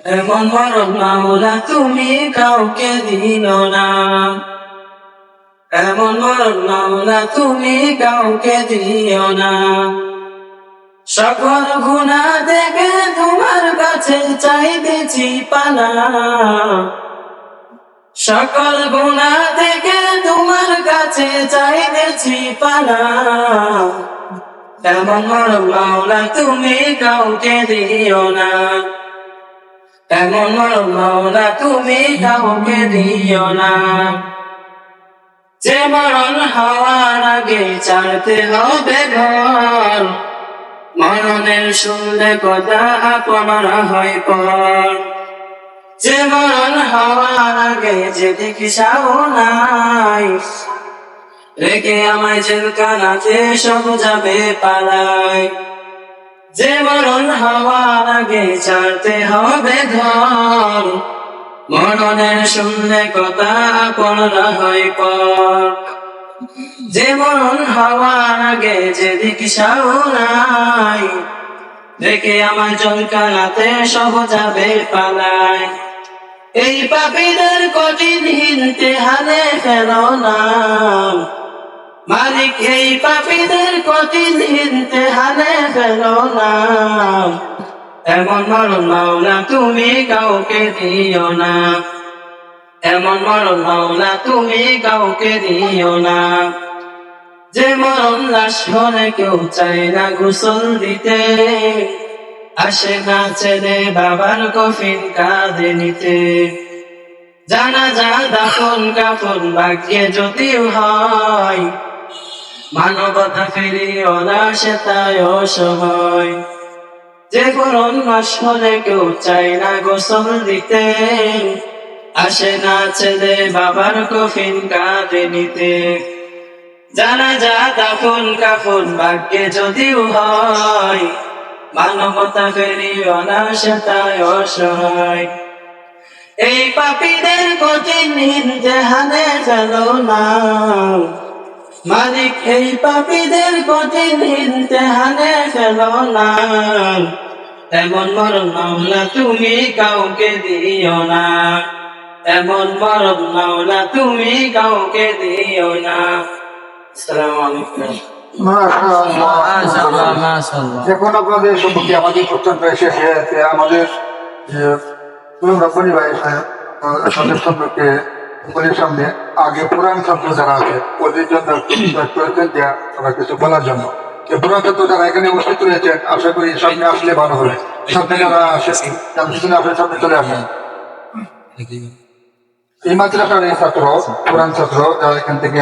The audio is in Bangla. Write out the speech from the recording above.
এমন মরণ মাওলা তুমি কাউকে দিও না। এমন মরণ মাওলা তুমি কাউকে দিও না। সকল গুণা দেখে তোমার কাছে চাইতেছি পানা। সকল গুণা দেখে তোমার কাছে চাইতেছি পানা। এমন মরণ মাওলা তুমি কাউকে দিও না। তুমি কাউকে দিও না। যে মরণ হওয়ার আগে ছাড়তে হবে ঘর। মরণের শুনলে কথা আপনারা হয় পর। যে মরণ হওয়ার আগে যে দেখি নাই। রেখে আমায় জেলখানাতে সব যাবে পালায়। যে মরণ হওয়ার আগে ছাড়তে হবে ঘর। মরণের শুনলে কথা আপনারা হয় পর। যে মরণ হওয়ার আগে যে দিকিসাও নাই দেখে আমার জলকানাতে সব যাবে পালায় এই পাপীদের কঠিন হিনতে হালে ফেল না। মালিক, এই পাপীদের কঠিন হিনতে হালে ফেল না। এমন মরণ মাওলা তুমি কাউকে দিও না। এমন মরণ মাওলা তুমি কাউকে দিও না। যে মরণ লাশ হলে কেউ চায় না গোসল দিতে। আসে না ছেলে বাবার কফিন কাঁদে নিতে। জানা যা দাফন কাফন ভাগ্যে যদিও হয়, মানবতা ফিরিও না সে তাই অসহায়। যে করুন মাস হলে কেউ চায় না গোসল দিতে। আসে না ছেলে বাবার কফিন কাঁদে নিতে। জানা যা দাফন কাফন ভাগ্যে যদিও হয়, মানবতা ফেরি অনাশে তাই অসহায়। এই পাপীদের কঠিন জাহানে গেল না। মালিক, এই পাপীদের কঠিন জাহানে গেল না। এমন মরণ মাওলা তুমি কাউকে দিও না। এমন মরণ মাওলা তুমি কাউকে দিও না। আসসালামু আলাইকুম। এখন আপনাদের সম্পর্কে আমাদের প্রত্যন্ত এসেছে যে আমাদের যে পুরো রব্বানি ভাই সাহেব, আহ, তাদের সম্পর্কে উপরের সামনে আগে পুরান ছাত্র যারা আছে ওদের জন্য কিছু বলার জন্য। ছাত্র যারা এখানে উপস্থিত রয়েছেন আশা করি সামনে আসলে ভালো হবে। সামনে যারা আসে তারা পিছনে আসলে সামনে চলে আসেন এই এই ছাত্র পুরাণ ছাত্র যারা এখান থেকে